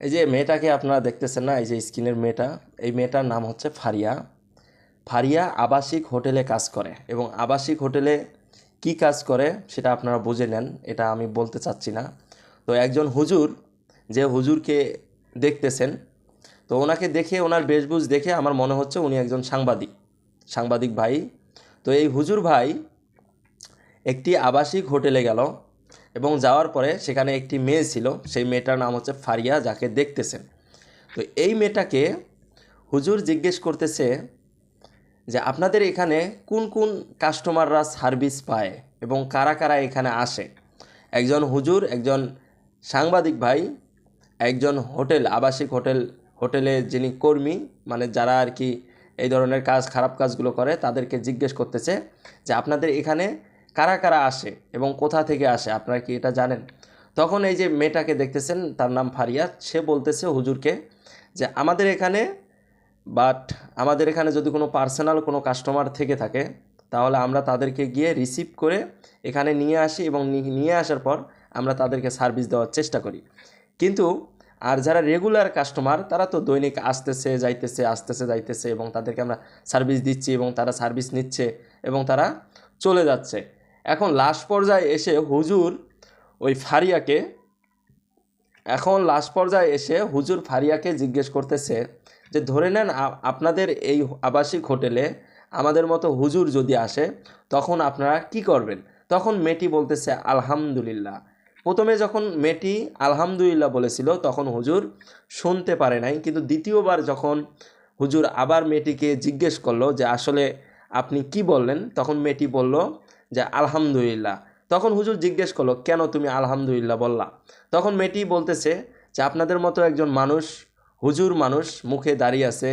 এই যে মেয়েটাকে আপনারা দেখতেছেন না, এই যে স্ক্রিনের মেয়েটা, এই মেয়েটার নাম হচ্ছে ফারিয়া। ফারিয়া আবাসিক হোটেলে কাজ করে এবং আবাসিক হোটেলে কি কাজ করে সেটা আপনারা বুঝে নেন, এটা আমি বলতে চাচ্ছি না। তো একজন হুজুর, যে হুজুরকে দেখতেছেন, তো ওনাকে দেখে, ওনার বেশভূষ দেখে আমার মনে হচ্ছে উনি একজন সাংবাদিক সাংবাদিক ভাই। তো এই হুজুর ভাই একটি আবাসিক হোটেলে গেল এবং যাওয়ার পরে সেখানে একটি মেয়ে ছিল, সেই মেয়েটার নাম হচ্ছে ফারিয়া, যাকে দেখতেছেন। তো এই মেয়েটাকে হুজুর জিজ্ঞেস করতেছে যে, আপনাদের এখানে কোন কোন কাস্টমাররা সার্ভিস পায় এবং কারা কারা এখানে আসে? একজন হুজুর, একজন সাংবাদিক ভাই, একজন হোটেল, আবাসিক হোটেল, হোটেলে যিনি কর্মী মানে যারা আর কি এই ধরনের কাজ, খারাপ কাজগুলো করে, তাদেরকে জিজ্ঞেস করতেছে যে, আপনাদের এখানে কারা কারা আসে এবং কোথা থেকে আসে, আপনারা কি এটা জানেন? তখন এই যে মেয়েটাকে দেখতেছেন, তার নাম ফারিয়া, সে বলতেছে হুজুরকে যে, আমাদের এখানে বাট আমাদের এখানে যদি কোনো পার্সোনাল কোনো কাস্টমার থেকে থাকে, তাহলে আমরা তাদেরকে গিয়ে রিসিভ করে এখানে নিয়ে আসি এবং নিয়ে আসার পর আমরা তাদেরকে সার্ভিস দেওয়ার চেষ্টা করি। কিন্তু আর যারা রেগুলার কাস্টমার তারা তো দৈনিক আসতেছে, যাইতেছে আসতেছে, যাইতেছে এবং তাদেরকে আমরা সার্ভিস দিচ্ছি এবং তারা সার্ভিস নিচ্ছে এবং তারা চলে যাচ্ছে। এখন লাস্ট পর্যায়ে এসে হুজুর ওই ফারিয়াকে, এখন লাস্ট পর্যায়ে এসে হুজুর ফারিয়াকে জিজ্ঞেস করতেছে যে, ধরে নেন আপনাদের এই আবাসিক হোটেলে আমাদের মতো হুজুর যদি আসে, তখন আপনারা কি করবেন? তখন মেয়েটি বলতেছে, আলহামদুলিল্লাহ। প্রথমে যখন মেয়েটি আলহামদুলিল্লাহ বলেছিল, তখন হুজুর শুনতে পারে নাই। কিন্তু দ্বিতীয়বার যখন হুজুর আবার মেয়েটিকে জিজ্ঞেস করল যে, আসলে আপনি কি বললেন? তখন মেয়েটি বলল যে আলহামদুলিল্লাহ। তখন হুজুর জিজ্ঞেস করল, কেন তুমি আলহামদুলিল্লাহ বললা? তখন মেয়েটি বলতেছে যে, আপনাদের মতো একজন মানুষ, হুজুর মানুষ মুখে দাঁড়িয়ে আছে,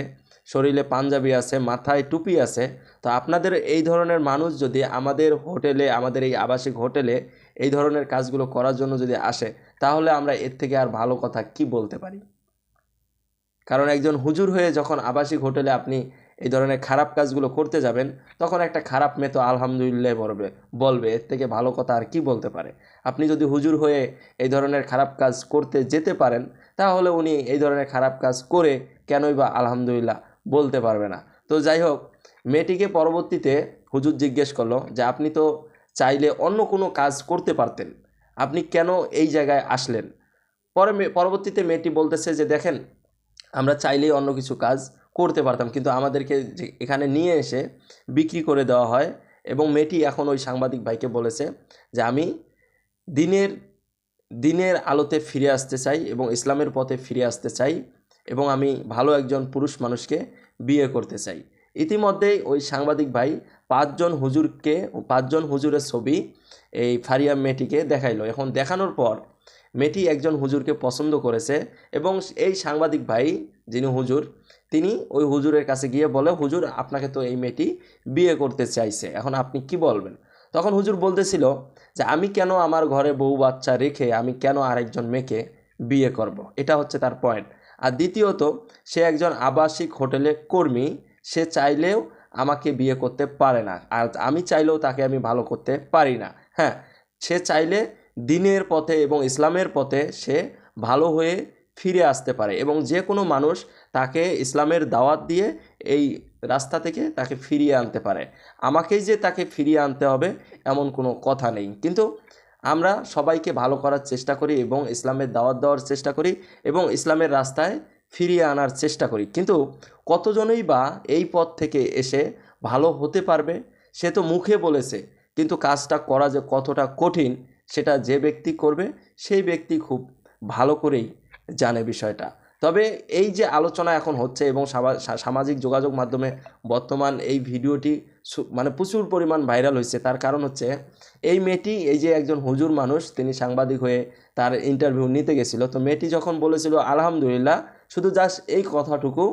শরীরে পাঞ্জাবি আছে, মাথায় টুপি আছে, তো আপনাদের এই ধরনের মানুষ যদি আমাদের হোটেলে, আমাদের এই আবাসিক হোটেলে এই ধরনের কাজগুলো করার জন্য যদি আসে, তাহলে আমরা এর থেকে আর ভালো কথা কি বলতে পারি? কারণ একজন হুজুর হয়ে যখন আবাসিক হোটেলে আপনি এই ধরনের খারাপ কাজগুলো করতে যাবেন, তখন একটা খারাপ মেয়ে তো আলহামদুলিল্লাহ বলবে বলবে, এর থেকে ভালো কথা আর কি বলতে পারে? আপনি যদি হুজুর হয়ে এই ধরনের খারাপ কাজ করতে যেতে পারেন, তাহলে উনি এই ধরনের খারাপ কাজ করে কেনই বা আলহামদুলিল্লাহ বলতে পারবে না। তো যাই হোক, মেয়েটিকে পরবর্তীতে হুজুর জিজ্ঞেস করল যে, আপনি তো চাইলে অন্য কোনো কাজ করতে পারতেন, আপনি কেন এই জায়গায় আসলেন? পরে পরবর্তীতে মেয়েটি বলতেছে যে, দেখেন, আমরা চাইলেই অন্য কিছু কাজ করতে পারতাম। কিন্তু আমাদেরকে এখানে নিয়ে এসে বিক্রি করে দেওয়া হয় এবং মেয়েটি এখন ওই সাংবাদিক ভাইকে বলেছে যে, আমি দিনের দিনের আলোতে ফিরে আসতে চাই এবং ইসলামের পথে ফিরে আসতে চাই এবং আমি ভালো একজন পুরুষ মানুষকে বিয়ে করতে চাই। ইতিমধ্যেই ওই সাংবাদিক ভাই পাঁচজন হুজুরকে, পাঁচজন হুজুরের ছবি এই ফারিয়া মেয়েটিকে দেখাইলো। এখন দেখানোর পর মেয়েটি একজন হুজুরকে পছন্দ করেছে এবং এই সাংবাদিক ভাই যিনি হুজুর তিনি ওই হুজুরের কাছে গিয়ে বলে, হুজুর, আপনাকে তো এই মেয়েটি বিয়ে করতে চাইছে, এখন আপনি কি বলবেন? তখন হুজুর বলতেছিল যে, আমি কেন আমার ঘরে বউ বাচ্চা রেখে আমি কেন আরেকজন মেয়েকে বিয়ে করব। এটা হচ্ছে তার পয়েন্ট আর দ্বিতীয়ত, সে একজন আবাসিক হোটেলে কর্মী, সে চাইলেও আমাকে বিয়ে করতে পারে না। আর আমি চাইলেও তাকে আমি ভালো করতে পারি না। হ্যাঁ সে চাইলে দিনের পথে এবং ইসলামের পথে সে ভালো হয়ে ফিরে আসতে পারে এবং যে কোনো মানুষ তাকে ইসলামের দাওয়াত দিয়ে এই রাস্তা থেকে তাকে ফিরিয়ে আনতে পারে। আমাকেই যে তাকে ফিরিয়ে আনতে হবে এমন কোনো কথা নেই। কিন্তু আমরা সবাইকে ভালো করার চেষ্টা করি এবং ইসলামের দাওয়াত দেওয়ার চেষ্টা করি এবং ইসলামের রাস্তায় ফিরিয়ে আনার চেষ্টা করি। কিন্তু কতজনই বা এই পথ থেকে এসে ভালো হতে পারবে সে তো মুখে বলেছে। কিন্তু কাজটা করা যে কতটা কঠিন সেটা যে ব্যক্তি করবে, সেই ব্যক্তি খুব ভালো করেই জানে বিষয়টা। তবে এই যে আলোচনা এখন হচ্ছে এবং সামাজিক যোগাযোগ মাধ্যমে বর্তমান এই ভিডিওটি মানে প্রচুর পরিমাণ ভাইরাল হয়েছে তার কারণ হচ্ছে এই মেয়েটি, এই যে একজন হুজুর মানুষ, তিনি সাংবাদিক হয়ে তার ইন্টারভিউ নিতে গেছিল। তো মেয়েটি যখন বলেছিল, আলহামদুলিল্লাহ, শুধু জাস্ট এই কথাটুকু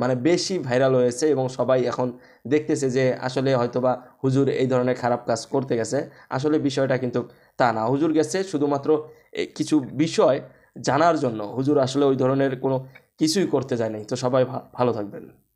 মানে বেশি ভাইরাল হয়েছে এবং সবাই এখন দেখতেছে যে আসলে হয়তোবা হুজুর এই ধরনের খারাপ কাজ করতে গেছে। আসলে বিষয়টা কিন্তু তা না। হুজুর গেছে শুধুমাত্র কিছু বিষয় জানার জন্য হুজুর আসলে ওই ধরনের কোনো কিছুই করতে যায় নাই। তো সবাই ভালো থাকবেন।